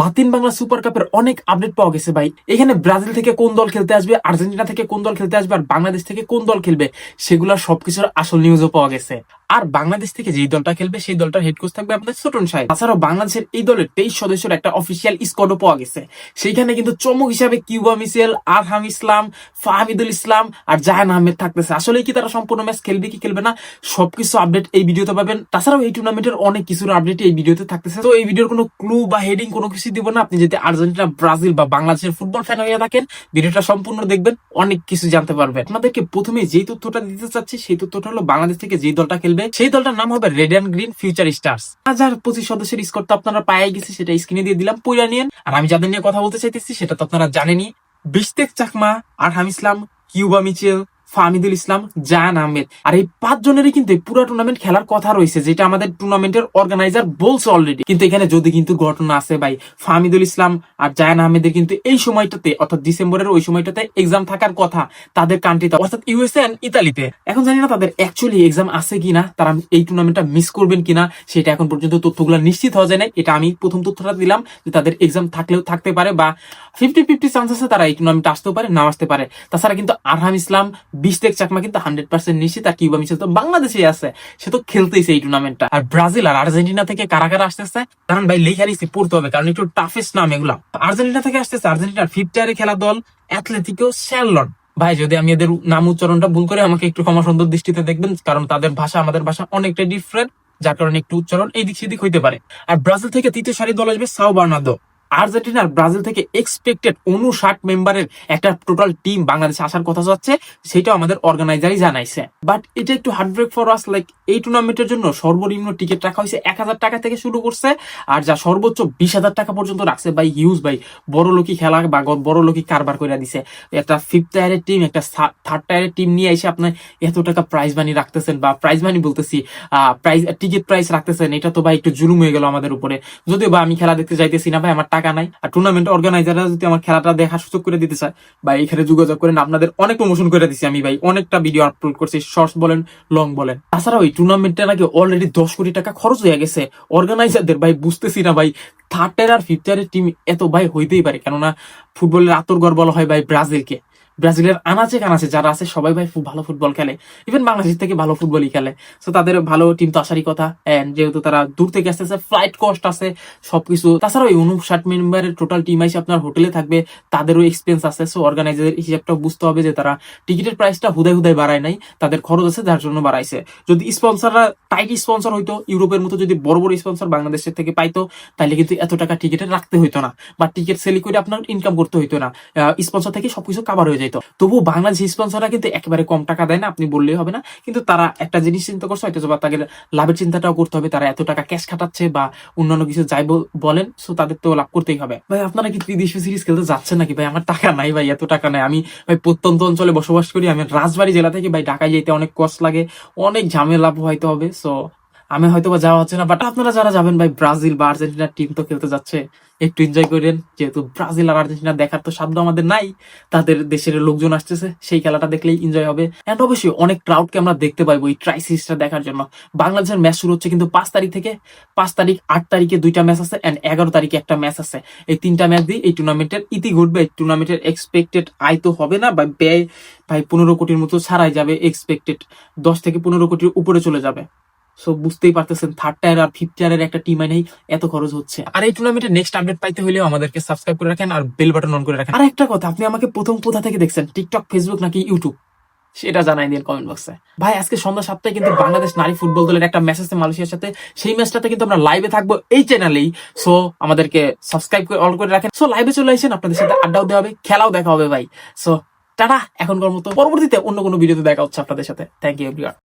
Latin Bangla super কাপের অনেক update পাওয়া গেছে ভাই। এখানে ব্রাজিল থেকে কোন দল খেলতে আসবে, আর্জেন্টিনা থেকে কোন দল খেলতে আসবে, আর বাংলাদেশ থেকে কোন দল খেলবে সেগুলোর সবকিছুর আসল নিউজও পাওয়া গেছে। আর বাংলাদেশ থেকে যেই দলটা খেলবে, সেই দলটার হেড কোচ থাকবে আমাদের ছোটন সাহেব। তাছাড়াও বাংলাদেশের এই দলের তেইশ সদস্যের একটা অফিসিয়াল স্কোয়াডও পাওয়া গেছে। সেইখানে কিন্তু চমক হিসাবে কিউবা মিসেল আরহাম ইসলাম, ফাহমিদুল ইসলাম আর জাহান আহমেদ থাকতেছে। আসলে কি তারা সম্পূর্ণ ম্যাচ খেলবে কি খেলবে না, সবকিছু আপডেট এই ভিডিওতে পাবেন। তাছাড়াও এই টুর্নামেন্টের অনেক কিছুর আপডেট এই ভিডিওতে থাকতেছে। তো এই ভিডিওর কোনো ক্লু বা হেডিং কোনো কিছু দিব না। আপনি যদি আর্জেন্টিনা, ব্রাজিল বা বাংলাদেশের ফুটবল ফ্যান হয়ে থাকেন, ভিডিওটা সম্পূর্ণ দেখবেন, অনেক কিছু জানতে পারবেন। আপনাদেরকে প্রথমে যেই তথ্যটা দিতে চাচ্ছি, সেই তথ্যটা হলো বাংলাদেশ থেকে যেই দলটা খেলবে, সেই দলটার নাম হবে red and green future stars হাজার পঁচিশ সদস্যের স্কোর তো আপনারা পায়ে গেছে, সেটা স্ক্রিনে দিয়ে দিলাম। পুরা নিয়েন। আর আমি যাদের নিয়ে কথা বলতে চাইতেছি, সেটা তো আপনারা জানেনই। Bishtek Chakma, Arham Islam, Cuba Mitchell Fahmidul Islam, Zayan Ahmed. আর এই পাঁচ জনেরই কিন্তু পুরো টুর্নামেন্ট খেলার কথা রয়েছে, যেটা আমাদের টুর্নামেন্টের অর্গানাইজার বলছে অলরেডি কিন্তু এখানে যদি কিন্তু ঘটনা আছে ভাই, ফাহমিদুল ইসলাম আর জায়ান আহমেদের কিন্তু এই সময়টাতে, অর্থাৎ ডিসেম্বরের ওই সময়টাতে এক্সাম থাকার কথা তাদের কান্ট্রিতে অর্থাৎ ইউএসএ এন্ড ইতালিতে এখন জানি না তাদের অ্যাকচুয়ালি এক্সাম আছে কিনা, তারা এই টুর্নামেন্টটা মিস করবেন কিনা, সেটা এখন পর্যন্ত তথ্যগুলো নিশ্চিত হওয়া যায় না এটা আমি প্রথম তথ্যটা দিলাম যে তাদের এক্সাম থাকলেও থাকতে পারে বা ফিফটি ফিফটি চান্স আছে তারা এই টুর্নামেন্টে আসতেও পারে না আসতে পারে। তাছাড়া কিন্তু আরহাম ইসলাম বিশ তেক চাকমা কিন্তু হান্ড্রেড পার্সেন্ট নিশ্চিত। আর কিউবা মিশেল তো বাংলাদেশে আছে, সে তো খেলতেইছে এই টুর্নামেন্টটা আর ব্রাজিল আর আর্জেন্টিনা থেকে কারা কারা আসতেছে? কারণ ভাই লেখারিসি পড়তে হবে, কারণ একটু টাফেস্ট নাম এগুলা। আর্জেন্টিনা থেকে আসতেছে, আর্জেন্টিনার ফিফথ খেলা দল অ্যাথলেটিকো শ্যালন ভাই, যদি আমি এদের নাম উচ্চারণটা ভুল করে আমাকে একটু ক্ষমা সুন্দর দৃষ্টিতে দেখবেন, কারণ তাদের ভাষা, আমাদের ভাষা অনেকটা ডিফারেন্ট যার কারণে একটু উচ্চারণ এই দিক সেদিক হইতে পারে। আর ব্রাজিল থেকে তৃতীয় সারি দল আসবে সাও বার্নাদো আর্জেন্টিনার ব্রাজিল থেকে এক্সপেক্টেড উনষাট মেম্বারের একটা টোটাল টিম বাংলাদেশে আসার কথা যাচ্ছে সেটা আমাদের অর্গানাইজারই জানাইছে। বাট এটা একটু হার্ডব্রেক ফর আস লাইক এই টুর্নামেন্টের জন্য সর্বনিম্ন টিকিট রাখা হয়েছে এক হাজার টাকা থেকে শুরু করছে, আর যা সর্বোচ্চ বিশ হাজার টাকা পর্যন্ত রাখছে বাই হিউজ বাই বড় লোকই খেলা বা বড় লোকই কারবার করে দিছে। একটা ফিফথ টায়ারের টিম একটা থার্ড টায়ারের টিম নিয়ে এসে আপনার এত টাকা প্রাইজ মানি রাখতেছেন বা প্রাইজ মানি বলতেছি প্রাইজ টিকিট প্রাইস রাখতেছেন, এটা তো ভাই একটু জুলুম হয়ে গেল আমাদের উপরে। যদিও বা আমি খেলা দেখতে যাইতেছি না ভাই, আমার টাকা নাই। আর টুর্নামেন্ট অর্গানাইজাররা যদি আমার খেলাটা দেখার সুযোগ করে দিতে চায় বা এখানে যোগাযোগ করেন, আপনাদের অনেক প্রমোশন করে দিছি আমি, ভাই। অনেকটা ভিডিও আপলোড করছি শর্টস বলেন লং বলেন। তাছাড়া ওই টুর্নামেন্টটা নাকি অলরেডি দশ কোটি টাকা খরচ হয়ে গেছে। অর্গানাইজারদের ভাই, বুঝতেছি না, ভাই। থার্ড টায়ার আর ফিফথ টায়ারের টিম এত, ভাই, হইতেই পারে। কেননা ফুটবলের আতর্গর বলা হয়, ভাই, ব্রাজিলকে। ব্রাজিলের আনাচে কানাচে যারা আছে, সবাই ভাই খুব ভালো ফুটবল খেলে। ইভেন বাংলাদেশ থেকে ভালো ফুটবলই খেলে। তো তাদের ভালো টিম তো আসারই কথা। এন্ড যেহেতু তারা দূর থেকে আসতেছে ফ্লাইট কস্ট আছে, সবকিছু। তাছাড়া ওই উনষাট মেম্বারের টোটাল টিম এসে আপনার হোটেলে থাকবে, তাদেরও এক্সপেন্স আছে। সো অর্গানাইজারের হিসাবটা বুঝতে হবে যে তারা টিকিটের প্রাইসটা হুদায় হুদায় বাড়ায় নাই, তাদের খরচ আছে, যার জন্য বাড়াইছে। যদি স্পন্সররা টাইট স্পন্সর হইতো, ইউরোপের মতো যদি বড় বড় স্পন্সর বাংলাদেশের থেকে পাইতো তাহলে কিন্তু এত টাকা টিকিটে রাখতে হইতো না। বা টিকিট সেলি করে আপনার ইনকাম করতে হইতো না। স্পন্সর থেকে সবকিছু কাভার হয়ে যেত তবু বাংলাদেশ স্পন্সররা কিন্তু একেবারে কম টাকা দেয় না, আপনি বললেই হবে না। কিন্তু তারা একটা জিনিস চিন্তা করছে, হয়তো বা তাদের লাভের চিন্তাটাও করতে হবে, তারা এত টাকা ক্যাশ খাটাচ্ছে বা অন্যান্য কিছু যাই বল- বলেন সো তাদের তো লাভ করতেই হবে। ভাই, আপনারা কি ত্রিদেশীয় সিরিজ খেলতে যাচ্ছেন নাকি? ভাই, আমার টাকা নাই ভাই, এত টাকা নাই। আমি, ভাই, প্রত্যন্ত অঞ্চলে বসবাস করি, আমি রাজবাড়ী জেলা থেকে, ভাই, ঢাকায় যেতে অনেক কষ্ট লাগে, অনেক ঝামেলা হয়তো হবে সো আমি হয়তো বা যাওয়া হচ্ছে না বাট আপনারা যারা যাবেন ভাই, ব্রাজিল বা আর্জেন্টিনার টিম তো খেলতে যাচ্ছে, একটু এনজয় করেন। যেহেতু ব্রাজিল আর আর্জেন্টিনা দেখার তো সাধ্য আমাদের নাই, তাদের দেশের লোকজন আসতেছে, সেই খেলাটা দেখলেই এনজয় হবে। এন্ড অবশ্যই অনেক ক্রাউডকে আমরা দেখতে পাইবো এই ট্রাইসিসটা দেখার জন্য। বাংলাদেশের ম্যাচ শুরু হচ্ছে কিন্তু পাঁচ তারিখ থেকে, পাঁচ তারিখ, আট তারিখে দুইটা ম্যাচ আছে এন্ড এগারো তারিখে একটা ম্যাচ আছে। এই তিনটা ম্যাচ দিয়ে এই টুর্নামেন্টের ইতি ঘটবে। এই টুর্নামেন্টের এক্সপেক্টেড আয় তো হবে না, বা ব্যয় ভাই পনেরো কোটির মতো ছাড়াই যাবে এক্সপেক্টেড দশ থেকে পনেরো কোটির উপরে চলে যাবে। সো বুঝতেই পারতেছেন থার্ড টায়ার আর ফিফথ টায়ারের একটা টিম নেই, এত খরচ হচ্ছে। আর এই টুর্নামেন্টের নেক্সট আপডেট পাইতে হলেও আমাদেরকে সাবস্ক্রাইব করে রাখেন আর বেল বাটন অন করে রাখেন। আর একটা কথা, আপনি আমাকে প্রথম কোথা থেকে দেখছেন? টিকটক ফেসবুক নাকি ইউটিউব সেটা জানাই দিন কমেন্ট বক্সে ভাই, আজকে সন্ধ্যা সাতটায় কিন্তু বাংলাদেশ নারী ফুটবল দলের একটা ম্যাচ আছে মালয়েশিয়ার সাথে। সেই ম্যাচটাতে কিন্তু আমরা লাইভে থাকব এই চ্যানেলেই সো আমাদেরকে সাবস্ক্রাইব করে অল করে রাখেন। সো লাইভে চলে আসেন, আপনাদের সাথে আড্ডাও দেওয়া হবে, খেলাও দেখা হবে ভাই। সো টাটা, এখনকার মতো। পরবর্তীতে অন্য কোনো ভিডিওতে দেখা হচ্ছে আপনাদের সাথে। Thank you everyone